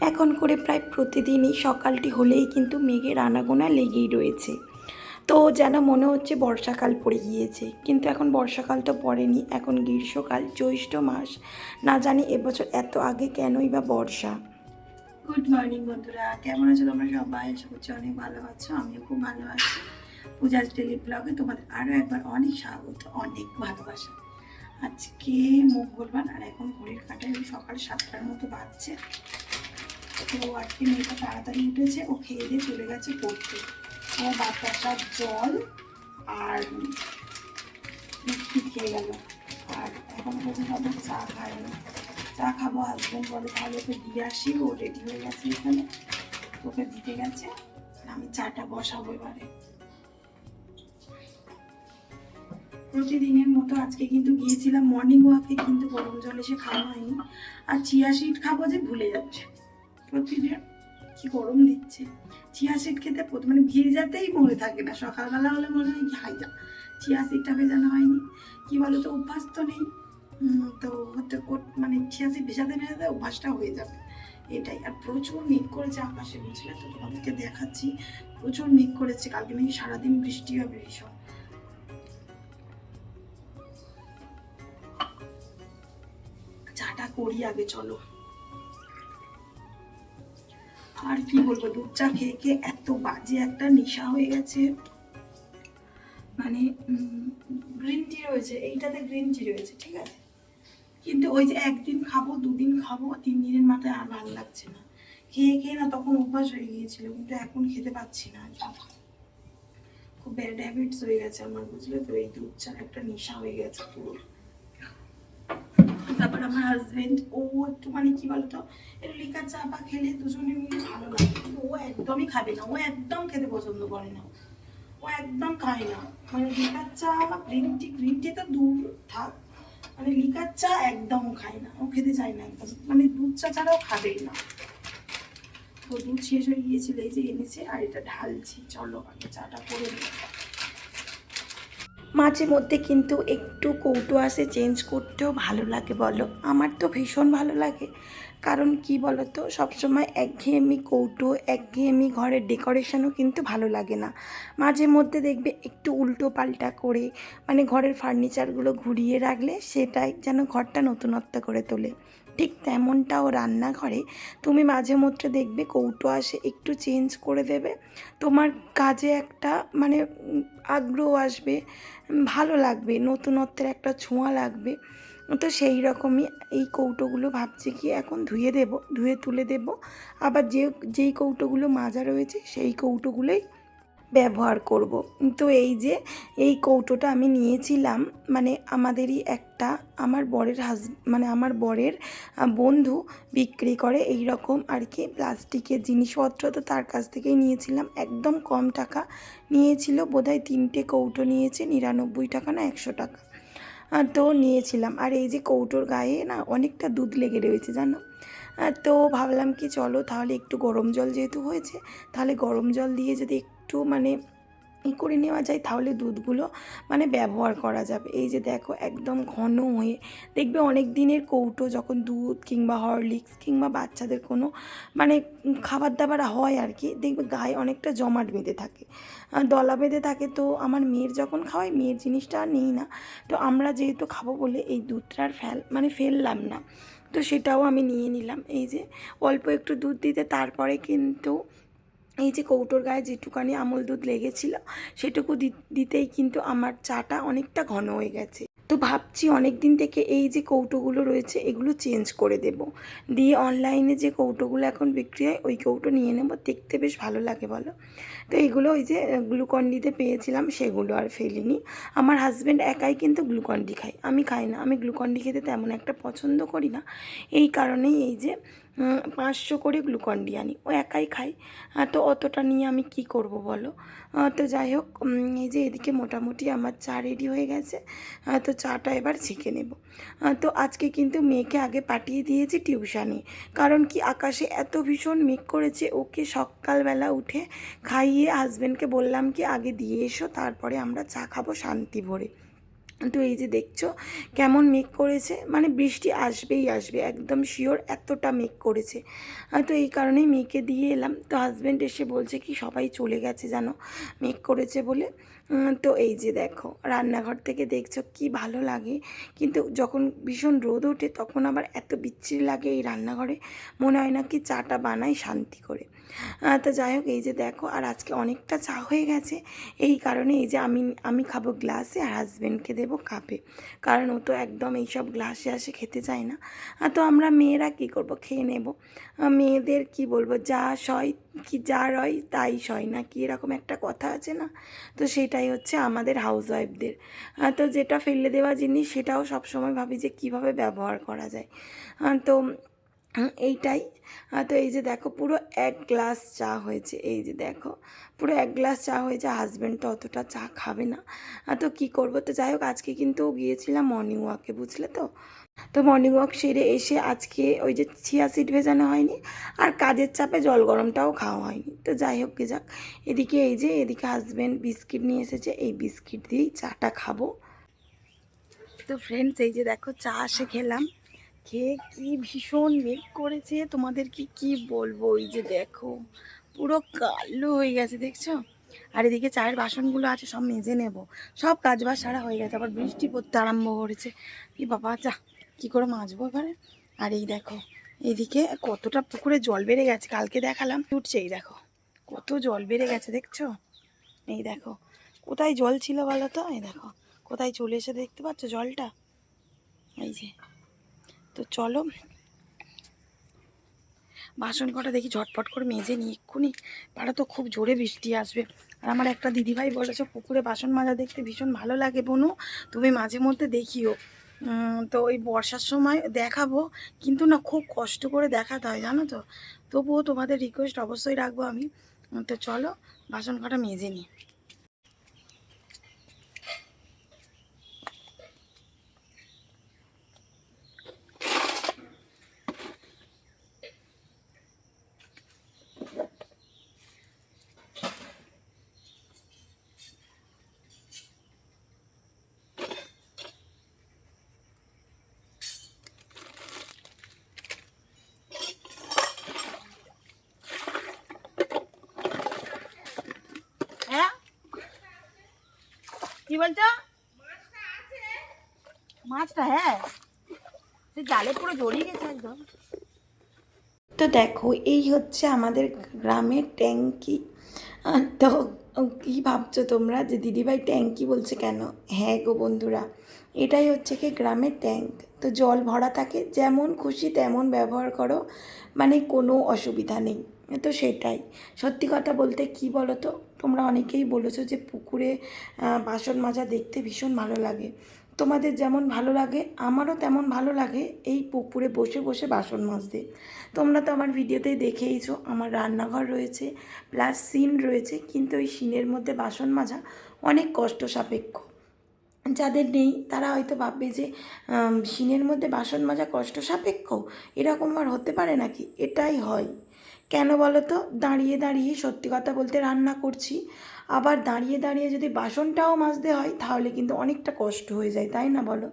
এখন করে প্রায় প্রতিদিনই সকালটি হলেই কিন্তু মেঘের আনাগোনা লেগেই রয়েছে। তো যেন মনে হচ্ছে বর্ষাকাল পড়ে গিয়েছে। কিন্তু এখন বর্ষাকাল তো পড়েনি, এখন গ্রীষ্মকাল, জ্যৈষ্ঠ মাস। না জানি এবছর এত আগে কেনই বা বর্ষা। গুড মর্নিং বন্ধুরা, কেমন আছো তোমরা সবাই? আশা করছি অনেক ভালো আছো, আমিও খুব ভালো আছি। পূজার ডেলি ব্লগে তোমাদের আরও একবার অনেক স্বাগত, অনেক ভালোবাসা। আজকে মঙ্গলবার আর এখন ঘড়ির কাটায় সকাল সাতটার মতো বাজছে। তো আজকে মেয়েটা তাড়াতাড়ি উঠেছে, ও খেয়ে দিয়ে চলে গেছে পড়তে। ও বাচ্চাটা জল আর বিস্কিট খেয়ে গেল। আর এখন পর্যন্ত আমার চা খায়নি চা খাব হাজব্যান্ড বলে তাহলে ওকে দিয়ে আসি, ও রেডি হয়ে গেছে এখানে। ওকে দিতে গেছে আমি চাটা বসাবো এবারে। প্রতিদিনের মতো আজকে কিন্তু গিয়েছিলাম মর্নিং ওয়াকে কিন্তু গরম জল এসে খাওয়া হয়নি। আর চিয়া সিড খাব যে ভুলে যাচ্ছে। প্রতিদিন। কি গরম দিচ্ছে। চিয়া সিড খেতে মানে ভেজাতেই মনে থাকে না। সকালবেলা হলে মনে হয় কি, হাই যা। চিয়া সিডটা ভেজানো হয়নি। কি বলো তো অভ্যাস তো নেই। তো হতে মানে চিয়া সিড ভেজাতে ভেজাতে অভ্যাসটা হয়ে যাবে। এটাই। আর প্রচুর মেঘ করেছে আকাশে, বুঝলে তো? তোমাদেরকে দেখাচ্ছি। প্রচুর মেঘ করেছে। কালকে নাকি সারাদিন বৃষ্টি হবে ভীষণ। চাটা করি আগে, চলো। আর কি বলব, দুধ চা খেয়ে খেয়ে এত বাজে একটা নেশা হয়ে গেছে। মানে গ্রিন টি রয়েছে, এইটাতে গ্রিন টি রয়েছে, ঠিক আছে? কিন্তু ওই যে একদিন খাব, দুদিন খাব, তিন দিনের মাথায় আর ভালো লাগছে না। খেয়ে খেয়ে না তখন অভ্যাস হয়ে গিয়েছিল, কিন্তু এখন খেতে পাচ্ছি না খুব ব্যাড হ্যাবিটস হয়ে গেছে আমার, বুঝলে তো? এই দুধ চা একটা নেশা হয়ে গেছে পুরো। তারপর আমার হাজবেন্ড ও একটু মানে কি বলতো, একটু লিকার চা পা খেলে দুজনে মিলে ভালো লাগে। কিন্তু ও একদমই খাবে না, ও একদম খেতে পছন্দ করে না। ও একদম খায় না। মানে লিকার চা বা গ্রিন টি গ্রিন টি তো দূর, থাক। মানে লিকার চা একদম খায় না, ও খেতে চায় না একদম। মানে দুধ চা ছাড়াও খাবেই না। তো দুধ শেষ হয়ে গিয়েছিল, এই যে এনেছে, আর এটা ঢালছি। চলো, আগে চাটা করে নিই। মাঝে মধ্যে কিন্তু একটু কৌটো আসে চেঞ্জ করতেও ভালো লাগে বলো। আমার তো ভীষণ ভালো লাগে। কারণ কি বলো তো সবসময় একঘেয়েমি কৌটো, একঘেয়েমি ঘরের ডেকোরেশনও কিন্তু ভালো লাগে না। মাঝে মধ্যে দেখবে একটু উল্টো পাল্টা করে মানে ঘরের ফার্নিচারগুলো ঘুরিয়ে রাখলে সেটাই যেন ঘরটা নতুনত্ব করে তোলে। ঠিক তেমনটাও রান্নাঘরে। তুমি মাঝে মধ্যে দেখবে কৌটো আসে, একটু চেঞ্জ করে দেবে। তোমার কাজে একটা মানে আগ্রহ আসবে, ভালো লাগবে, নতুনত্বের একটা ছোঁয়া লাগবে। তো সেই রকমই এই কৌটোগুলো ভাবছি কি এখন ধুয়ে দেব, ধুয়ে তুলে দেব। আবার যে, যেই কৌটোগুলো মাজা রয়েছে সেই কৌটোগুলোই ব্যবহার করব। তো এই যে, এই কৌটোটা আমি নিয়েছিলাম মানে আমাদেরই একটা, আমার বরের হাজ মানে আমার বরের বন্ধু বিক্রি করে এই রকম আর কি প্লাস্টিকের জিনিসপত্র তো তার কাছ থেকেই নিয়েছিলাম। একদম কম টাকা নিয়েছিল, বোধহয় তিনটে কৌটো নিয়েছে, নিরানব্বই টাকা না একশো টাকা। তো নিয়েছিলাম। আর এই যে কৌটোর গায়ে না অনেকটা দুধ লেগে রয়েছে, জানো? তো ভাবলাম কি চলো তাহলে একটু গরম জল যেহেতু হয়েছে, তাহলে গরম জল দিয়ে যদি একটু মানে ই করে নেওয়া যায়, তাহলে দুধগুলো মানে ব্যবহার করা যাবে। এই যে দেখো, একদম ঘন হয়ে দেখবে অনেক দিনের কৌটো যখন দুধ কিংবা হরলিক্স কিংবা বাচ্চাদের কোনো মানে খাবার দাবার হয় আর কি, দেখবে গায়ে অনেকটা জমাট বেঁধে থাকে। দলা বেঁধে থাকে তো আমার মেয়ের যখন খাওয়াই মেয়ের জিনিসটা আর নিই না। তো আমরা যেহেতু খাব বলে এই দুধটা আর ফেল মানে ফেললাম না। তো সেটাও আমি নিয়ে নিলাম। এই যে অল্প একটু দুধ দিতে, তারপরে কিন্তু এই যে কৌটোর গায়ে যেটুকানি আমল দুধ লেগেছিল, সেটুকু দিতেই কিন্তু আমার চাটা অনেকটা ঘন হয়ে গেছে। তো ভাবছি অনেক দিন থেকে এই যে কৌটোগুলো রয়েছে, এগুলো চেঞ্জ করে দেব। দিয়ে অনলাইনে যে কৌটোগুলো এখন বিক্রি হয়, ওই কৌটো নিয়ে নেব। দেখতে বেশ ভালো লাগে, বলো? তো এগুলো ওই যে গ্লুকন্ডিতে পেয়েছিলাম, সেগুলো আর ফেলিনি। আমার হাজব্যান্ড একাই কিন্তু গ্লুকন্ডি খায়। আমি খাই না। আমি গ্লুকন্ডি খেতে তেমন একটা পছন্দ করি না। এই কারণেই এই যে পাঁচশো করে গ্লুকন ডি আনি। ও একাই খাই তো অতটা নিয়ে আমি কি করব বলো? তো যাই হোক এই যে এদিকে মোটামুটি আমার চা রেডি হয়ে গেছে। তো চাটা এবার ছেঁকে নেব। তো আজকে কিন্তু মেয়েকে আগে পাঠিয়ে দিয়েছি টিউশানে। কারণ কি আকাশে এত ভীষণ মেঘ করেছে, ওকে সকালবেলা উঠে খাইয়ে হাজব্যান্ডকে বললাম কি, আগে দিয়ে এসো, তারপরে আমরা চা খাব শান্তি ভরে। তো এই যে দেখছ কেমন মেঘ করেছে? মানে বৃষ্টি আসবেই আসবে, একদম শিওর এতটা মেঘ করেছে। তো এই কারণেই মেয়েকে দিয়ে এলাম। তো হাজব্যান্ড এসে বলছে কি, সবাই চলে গেছে জানো, মেঘ করেছে বলে। তো এই যে দেখো, রান্নাঘর থেকে দেখছ কি ভালো লাগে। কিন্তু যখন ভীষণ রোদ ওঠে, তখন আবার এত বিচ্ছিরি লাগে এই রান্নাঘরে। মনে হয় না কি চাটা বানাই শান্তি করে। তো যাই হোক, এই যে দেখো, আর আজকে অনেকটা চা হয়ে গেছে। এই কারণে এই যে আমি আমি খাব গ্লাসে আর হাজব্যান্ডকে দেবো কাপে কারণ ও তো একদম এইসব গ্লাসে আসে খেতে চায় না। তো আমরা মেয়েরা কী করব, খেয়ে নেব। মেয়েদের কি বলব, যা সয়, কি যা রয় তাই সয় না কি এরকম একটা কথা আছে না? তো সেটাই হচ্ছে আমাদের হাউস ওয়াইফদের তো যেটা ফেলে দেওয়া জিনিস সেটাও সবসময় ভাবি যে কীভাবে ব্যবহার করা যায়। তো এইটাই। তো এই যে দেখো, পুরো এক গ্লাস চা হয়েছে। এই যে দেখো, পুরো এক গ্লাস চা হয়েছে। হাজব্যান্ড তো অতটা চা খাবে না। তো কী করব? তো যাই হোক, আজকে কিন্তু গিয়েছিলাম মর্নিং ওয়াকে বুঝলে তো? তো মর্নিং ওয়াক সেরে এসে আজকে ওই যে চিয়া সিড ভেজানো হয়নি আর কাজের চাপে জল গরমটাও খাওয়া হয়নি। তো যাই হোক গে যাক। এদিকে এই যে, এদিকে হাজব্যান্ড বিস্কিট নিয়ে এসেছে। এই বিস্কিট দিয়েই চাটা খাব। তো ফ্রেন্ডস এই যে দেখো, চা আসে খেলাম। খেয়ে কি ভীষণ মেঘ করেছে? তোমাদের কি কি বলব? এই যে দেখো, পুরো কালো হয়ে গেছে, দেখছ? আর এদিকে চায়ের বাসনগুলো আছে, সব মেজে নেব। সব কাজ বাজ সারা হয়ে গেছে, আবার বৃষ্টি পড়তে আরম্ভ করেছে। কি বাবা চা কি করে মাজবো এবারে? আর এই দেখো এইদিকে কতটা পুকুরে জল বেড়ে গেছে, কালকে দেখালাম। উঠছে, এই দেখো, কত জল বেড়ে গেছে, দেখছ? এই দেখো, কোথায় জল ছিল বলো তো? এই দেখো, কোথায় চলে এসে দেখতে পাচ্ছ জলটা? এই যে তো চলো। বাসন কটা দেখি ঝটপট করে মেজে নিই এক্ষুনি। পাড়া তো খুব জোরে বৃষ্টি আসবে। আর আমার একটা দিদিভাই বলেছে, পুকুরে বাসন মাজা দেখতে ভীষণ ভালো লাগে বনু। তুমি মাঝে মধ্যে দেখিও। তো ওই বর্ষার সময় দেখাবো। কিন্তু না, খুব কষ্ট করে দেখাতে হয়, জানো তো? তবুও তোমাদের রিকোয়েস্ট অবশ্যই রাখব আমি। তো চলো বাসন কটা মেজে নিই হ্যাঁ কি বলছো মাছটা হ্যাঁ। সে জালে পুরো জড়িয়ে গেছে একদম। তো দেখো, এই হচ্ছে আমাদের গ্রামের ট্যাঙ্কি। তো কি ভাবছ তোমরা যে দিদিভাই ট্যাঙ্কি বলছে কেন? হ্যাঁ গো বন্ধুরা, এটাই হচ্ছে কি গ্রামের ট্যাঙ্ক। তো জল ভরা থাকে, যেমন খুশি তেমন ব্যবহার করো মানে কোনো অসুবিধা নেই। তো সেটাই। সত্যি কথা বলতে কি বলো তো তোমরা অনেকেই বলেছ যে পুকুরে বাসন মাজা দেখতে ভীষণ ভালো লাগে। তোমাদের যেমন ভালো লাগে, আমারও তেমন ভালো লাগে এই পুকুরে বসে বসে বাসন মাজতে। তোমরা তো আমার ভিডিওতেই দেখেইছো, আমার রান্নাঘর রয়েছে, প্লাস সিন রয়েছে, কিন্তু ওই সিনের মধ্যে বাসন মাজা অনেক কষ্ট সাপেক্ষ। যাদের নেই, তারা হয়তো ভাববে যে সিনের মধ্যে বাসন মাজা কষ্ট সাপেক্ষ? এরকম আর হতে পারে নাকি? এটাই হয়। কেন বলো তো? দাঁড়িয়ে দাঁড়িয়ে সত্যি কথা বলতে রান্না করছি। আবার দাঁড়িয়ে দাঁড়িয়ে যদি বাসনটাও মাজতে হয়, তাহলে কিন্তু অনেকটা কষ্ট হয়ে যায়, তাই না বলো?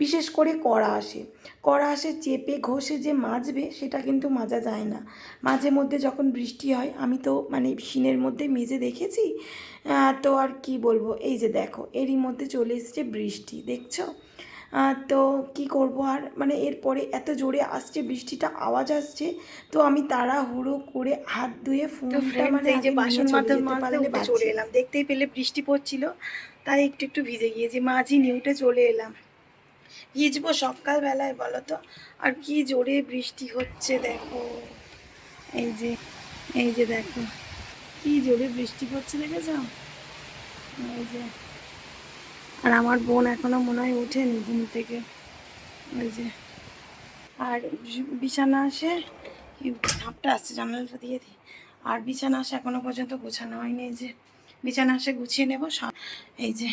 বিশেষ করে কড়া আসে। কড়া আসে চেপে ঘষে যে মাজবে, সেটা কিন্তু মাজা যায় না। মাঝে মধ্যে যখন বৃষ্টি হয়, আমি তো মানে শিনের মধ্যে মেজে দেখেছি তো আর কি বলব? এই যে দেখো, এরই মধ্যে চলে এসেছে বৃষ্টি, দেখছ? তো কি করব আর? মানে এরপরে এত জোরে আসছে বৃষ্টিটা আওয়াজ আসছে তো আমি তাড়াহুড়ো করে হাত ধুয়ে ফোনটা মানে এই যে বাসন বাঁচি। চলে এলাম। দেখতেই পেলে বৃষ্টি পড়ছিল তাই একটু একটু ভিজে গিয়েছি মাঝি নিউটে চলে এলাম। ভিজবো সকালবেলায় বলো তো আর কি জোরে বৃষ্টি হচ্ছে দেখো। এই যে এই যে দেখো কি জোরে বৃষ্টি পড়ছে দেখেছ? এই যে। আর আমার বোন এখনও মনে হয় ওঠেনি ঘুম থেকে। ওই যে। আর বিছানা আসে ঝাপটা আসছে, জানালাটা দিয়ে দিই। আর বিছানা আসে এখনও পর্যন্ত গোছানো হয়নি, এই যে। বিছানা আসে গুছিয়ে নেব এই যে,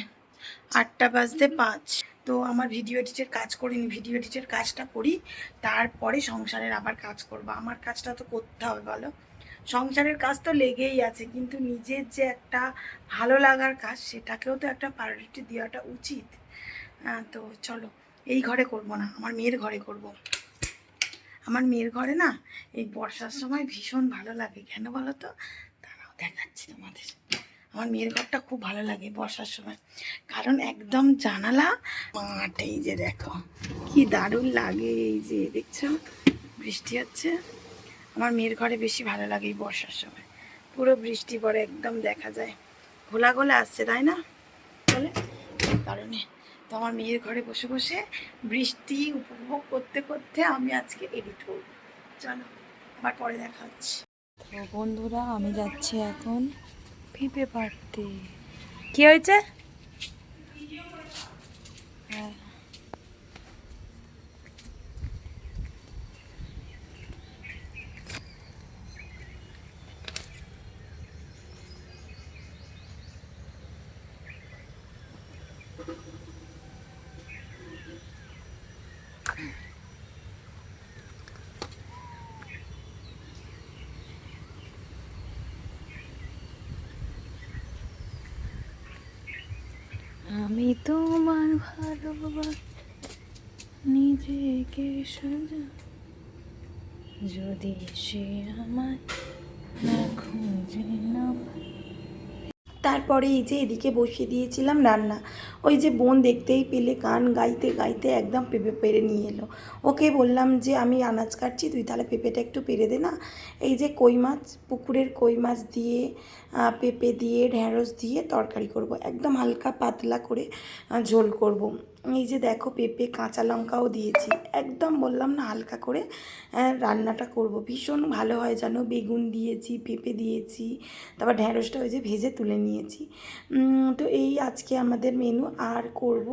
আটটা বাজতে পাঁচ। তো আমার ভিডিও এডিটের কাজ করিনি, ভিডিও এডিটের কাজটা করি, তারপরে সংসারের আবার কাজ করব। আমার কাজটা তো করতে হবে, বলো। সংসারের কাজ তো লেগেই আছে, কিন্তু নিজের যে একটা ভালো লাগার কাজ সেটাকেও তো একটা প্রায়োরিটি দেওয়াটা উচিত। তো চলো, এই ঘরে করব না, আমার মেয়ের ঘরে করব। আমার মেয়ের ঘরে না, এই বর্ষার সময় ভীষণ ভালো লাগে, কেন বলো তো? দাঁড়াও, দেখাচ্ছি তোমাদের। আমার মেয়ের ঘরটা খুব ভালো লাগে বর্ষার সময়। কারণ একদম জানালা, মাঠ, এই যে দেখো, কি দারুণ লাগে, এই যে, দেখছ? বৃষ্টি হচ্ছে। আমার মেয়ের ঘরে বেশি ভালো লাগে এই বর্ষার সময়। পুরো বৃষ্টি পড়ে একদম দেখা যায়। ঘোলা ঘোলা আসছে তাই না? বলে কারণে তো আমার মেয়ের ঘরে বসে বসে বৃষ্টি উপভোগ করতে করতে আমি আজকে এডিট করব। চলো আবার পরে দেখা হচ্ছে। বন্ধুরা আমি যাচ্ছি এখন পিঁপে পাড়তে। কি হয়েছে হ্যাঁ। আমি তোমার ভালোবাস নিজেকে সাজা যদি সে আমার না খুঁজে না। তারপরে এই যে এদিকে বসিয়ে দিয়েছিলাম রান্না। ওই যে বোন দেখতেই পেলে, গান গাইতে গাইতে একদম পেঁপে পেরে নিয়ে এলো। ওকে বললাম যে, আমি আনাজ কাটছি, তুই তাহলে পেঁপেটা একটু পেরে দে না। এই যে কই মাছ, পুকুরের কই মাছ দিয়ে পেঁপে দিয়ে ঢ্যাঁড়স দিয়ে তরকারি করব। একদম হালকা পাতলা করে ঝোল করব। এই যে দেখো পেঁপে, কাঁচা লঙ্কাও দিয়েছি। একদম বললাম না হালকা করে রান্নাটা করব। ভীষণ ভালো হয় জানো, বেগুন দিয়েছি, পেঁপে দিয়েছি, তারপর ঢ্যাঁড়সটা ওই যে ভেজে তুলে নিয়েছি। তো এই আজকে আমাদের মেনু আর করব।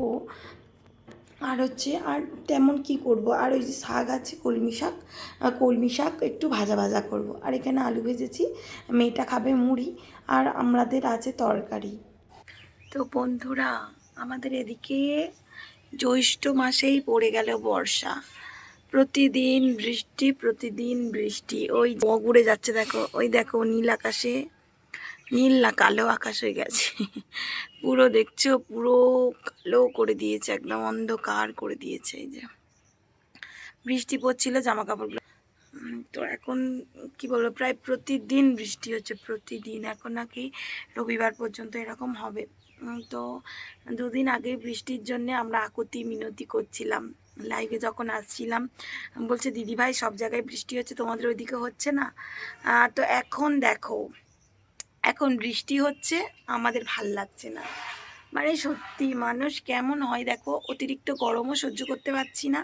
আর হচ্ছে, আর তেমন কি করব? আর ওই যে শাক আছে, কলমি শাক কলমি শাক একটু ভাজা ভাজা করব। আর এখানে আলু ভেজেছি, মেয়েটা খাবে মুড়ি, আর আমাদের আছে তরকারি। তো বন্ধুরা, আমাদের এদিকে জ্যৈষ্ঠ মাসেই পড়ে গেল বর্ষা। প্রতিদিন বৃষ্টি প্রতিদিন বৃষ্টি। ওই ঘুরে যাচ্ছে দেখো, ওই দেখো নীল আকাশে, নীল না কালো আকাশ হয়ে গেছে। পুরো দেখছ, পুরো কালো করে দিয়েছে, একদম অন্ধকার করে দিয়েছে এই যে। বৃষ্টি পড়ছিল জামা কাপড়গুলো তো এখন কি বলব, প্রায় প্রতিদিন বৃষ্টি হচ্ছে, প্রতিদিন। এখন নাকি রবিবার পর্যন্ত এরকম হবে। তো দুদিন আগে বৃষ্টির জন্য আমরা আকুতি মিনতি করছিলাম। লাইভে যখন আসছিলাম, বলছে, দিদি ভাই, সব জায়গায় বৃষ্টি হচ্ছে, তোমাদের ওইদিকে হচ্ছে না? তো এখন দেখো, এখন বৃষ্টি হচ্ছে, আমাদের ভালো লাগছে না। মানে সত্যি, মানুষ কেমন হয় দেখো, অতিরিক্ত গরমও সহ্য করতে পারছি না।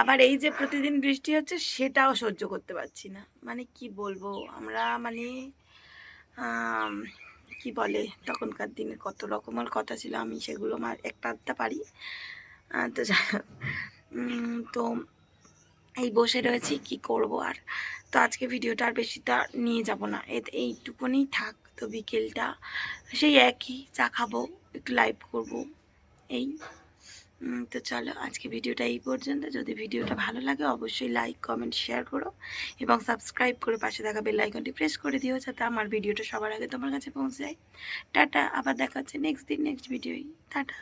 আবার এই যে প্রতিদিন বৃষ্টি হচ্ছে, সেটাও সহ্য করতে পারছি না। মানে কি বলব, আমরা মানে কি বলে তখনকার দিনে কত রকমের কথা ছিল, আমি সেগুলো আমার একটা আধটা পারি। তো তো এই বসে রয়েছি, কি করব আর? তো আজকে ভিডিওটা আর বেশি তা নিয়ে যাব না। এ- এইটুকুনি থাক, তো বিকেলটা সেই একই, চা খাব, একটু লাইভ করব, এই। তো চলো আজকে ভিডিওটা এই পর্যন্ত। যদি ভিডিওটা ভালো লাগে, অবশ্যই লাইক কমেন্ট শেয়ার করো এবং সাবস্ক্রাইব করে পাশে থাকা বেল আইকনটি প্রেস করে দিও যাতে আমার ভিডিওটা সবার আগে তোমার কাছে পৌঁছে যায় টাটা, আবার দেখা হচ্ছে নেক্সট দিন নেক্সট ভিডিওই টাটা।